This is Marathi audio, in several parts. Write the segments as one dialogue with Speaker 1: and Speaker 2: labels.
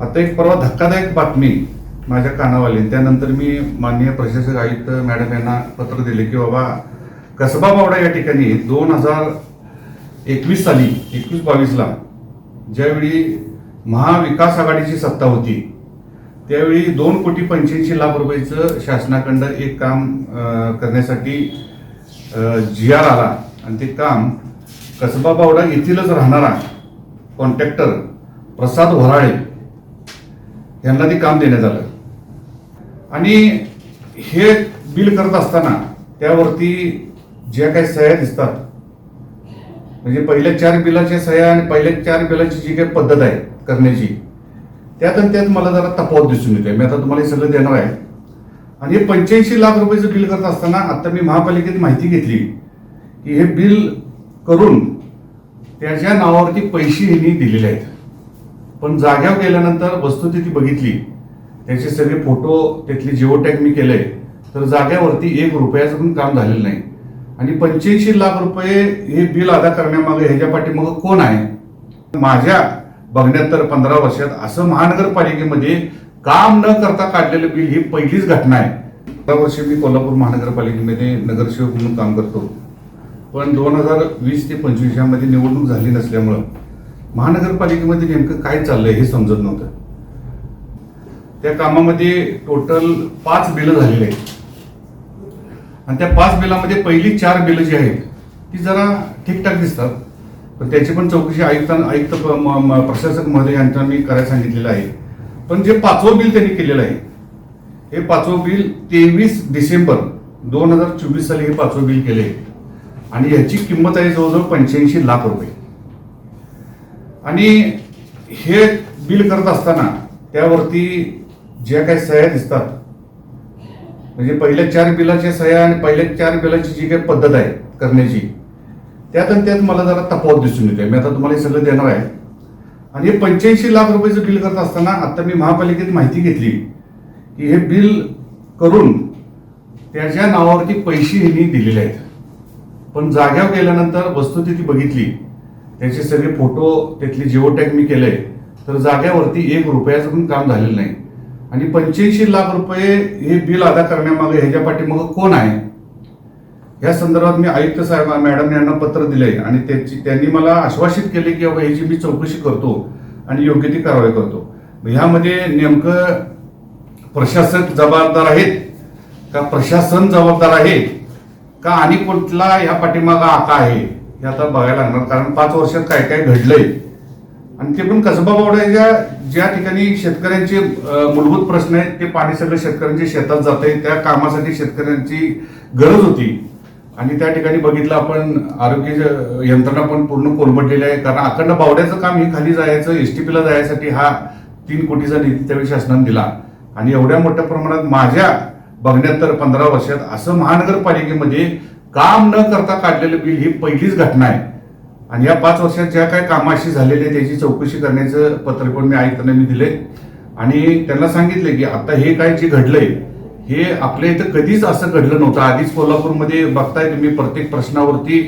Speaker 1: आता एक परवा धक्कादायक बातमी माझ्या कानावाली. त्यानंतर मी माननीय प्रशासक आयुक्त मॅडम यांना पत्र दिले की बाबा कसबा बावडा या ठिकाणी दोन हजार एकवीस साली एकवीस बावीसला ज्यावेळी महाविकास आघाडीची सत्ता होती त्यावेळी दोन कोटी पंच्याऐंशी लाख रुपयाचं शासनाकडं एक काम करण्यासाठी जी आर आला. आणि ते काम कसबा बावडा येथीलच राहणारा कॉन्ट्रॅक्टर प्रसाद वराळे यांना ते काम देण्यात आलं. आणि हे बिल करत असताना त्यावरती ज्या काही सह्या दिसतात म्हणजे पहिल्या चार बिलाच्या सह्या आणि पहिल्या चार बिलाची जी काही पद्धत आहे करण्याची त्यात आणि त्यात मला जरा तफावत दिसून येते मी आता तुम्हाला हे सगळं देणार आहे. आणि हे पंच्याऐंशी लाख रुपयाचं बिल करत असताना आता मी महापालिकेत माहिती घेतली की हे बिल करून त्याच्या नावावरती पैसे यांनी दिलेले आहेत. पण जाग्यावर गेल्यानंतर वस्तुस्थिती बघितली. त्याचे सगळे फोटो त्यातले जिओटॅग मी केले तर जाग्यावरती एक रुपयाचं पण काम झालेलं नाही. आणि पंच्याऐंशी लाख रुपये हे बिल अदा करण्यामागे ह्याच्या पाठीमागं कोण आहे? माझ्या बघण्यात तर पंधरा वर्षात असं महानगरपालिकेमध्ये काम न करता काढलेलं बिल ही पहिलीच घटना आहे. पंधरा वर्ष मी कोल्हापूर महानगरपालिकेमध्ये नगरसेवक म्हणून काम करतो. पण दोन हजार वीस ते पंचवीस यामध्ये निवडणूक झाली नसल्यामुळं महानगरपालिकेमध्ये नेमकं काय चाललंय हे समजत नव्हतं. त्या कामामध्ये टोटल पाच बिलं झालेली आहेत. आणि त्या पाच बिलामध्ये पहिली चार बिलं जी आहेत ती जरा ठीकठाक दिसतात. पण त्याची पण चौकशी आयुक्त आयुक्त प्रशासक महोदय यांच्या मी करायला सांगितलेलं आहे. पण जे पाचवं बिल त्यांनी केलेलं आहे हे पाचवं बिल तेवीस डिसेंबर दोन हजार चोवीस साली हे पाचवं बिल केले. आणि याची किंमत आहे जवळजवळ पंच्याऐंशी लाख रुपये. आणि हे बिल करत असताना त्यावरती ज्या काही सह्या दिसतात म्हणजे पहिल्या चार बिलाच्या सह्या आणि पहिल्या चार बिलाची जी काही पद्धत आहे करण्याची त्यात आणि त्यात मला जरा तफावत दिसून येते मी आता तुम्हाला हे सगळं देणार आहे. आणि हे पंच्याऐंशी लाख रुपयाचं बिल करत असताना आता मी महापालिकेत माहिती घेतली की हे बिल करून त्याच्या नावावरती पैसे यांनी दिलेले आहेत. पण जाग्यावर गेल्यानंतर वस्तुस्थिती बघितली त्याचे सगळे फोटो त्यातले जिओटॅग मी केले तर जाग्यावरती एक रुपयाचं पण काम झालेलं नाही. आणि पंच्याऐंशी लाख रुपये हे बिल अदा करण्यामागे ह्याच्या पाठीमागं कोण आहे? या संदर्भात मी आयुक्त साहेब मॅडम यांना पत्र दिले आणि त्याची त्यांनी मला आश्वासित केले की बाबा ह्याची मी चौकशी करतो आणि योग्य ती कारवाई करतो. ह्यामध्ये नेमकं प्रशासक जबाबदार आहेत का प्रशासन जबाबदार आहे? का आणि कुठला या पाठीमागा आका आहे? हे आता बघायला लागणार कारण पाच वर्षात काय काय घडलंय. आणि ते पण कसबा बावड्याच्या ज्या ठिकाणी शेतकऱ्यांचे मूलभूत प्रश्न आहेत ते पाणी सगळं शेतकऱ्यांच्या शेतात जात आहे त्या कामासाठी शेतकऱ्यांची गरज होती. आणि त्या ठिकाणी बघितलं आपण आरोग्य यंत्रणा पण पूर्ण कोलमडलेली आहे कारण अखंड बावड्याचं काम हे खाली जायचं एस टी पीला जायसाठी हा तीन कोटीचा निधी त्यावेळी शासनाने दिला. आणि एवढ्या मोठ्या प्रमाणात माझ्या बघण्यात तर पंधरा वर्षात असं महानगरपालिकेमध्ये काम न करता काढलेलं बिल ही पहिलीच घटना आहे. आणि या पाच वर्षात ज्या काय कामाशी झालेले त्याची चौकशी करण्याचं पत्र पण मी आयुक्तांना मी दिले आणि त्यांना सांगितले की आता हे काय जे घडलंय हे आपल्या इथं कधीच असं घडलं नव्हतं. आधीच कोल्हापूरमध्ये बघताय तुम्ही प्रत्येक प्रश्नावरती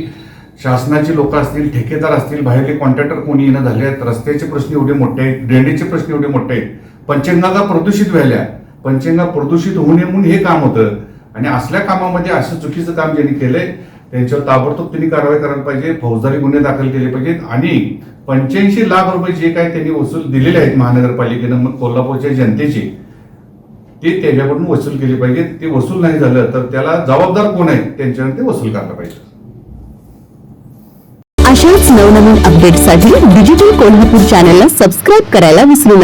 Speaker 1: शासनाचे लोक असतील ठेकेदार असतील बाहेरले कॉन्ट्रॅक्टर कोणी येणं झाले आहेत रस्त्याचे प्रश्न एवढे मोठे आहेत ड्रेनेजचे प्रश्न एवढे मोठे आहेत. पंचगंगा प्रदूषित व्हायल्या पंचगंगा प्रदूषित होऊ नये म्हणून हे काम होतं. आणि असल्या कामामध्ये असं चुकीचं काम ज्यांनी केलंय त्यांच्यावर ताबडतोब त्यांनी कारवाई करायला पाहिजे फौजदारी गुन्हे दाखल केले पाहिजेत आणि पंच्याऐंशी लाख रुपये जे काय त्यांनी वसूल दिलेले आहेत महानगरपालिकेनं मग कोल्हापूरच्या जनतेचे ते त्याच्याकडून वसूल केले पाहिजे ते वसूल नाही झालं तर त्याला जबाबदार कोण आहे? त्यांच्यावर ते वसूल करायला पाहिजे.
Speaker 2: अशाच नवनवीन अपडेटसाठी डिजिटल कोल्हापूर चॅनलला सबस्क्राईब करायला विसरू नका.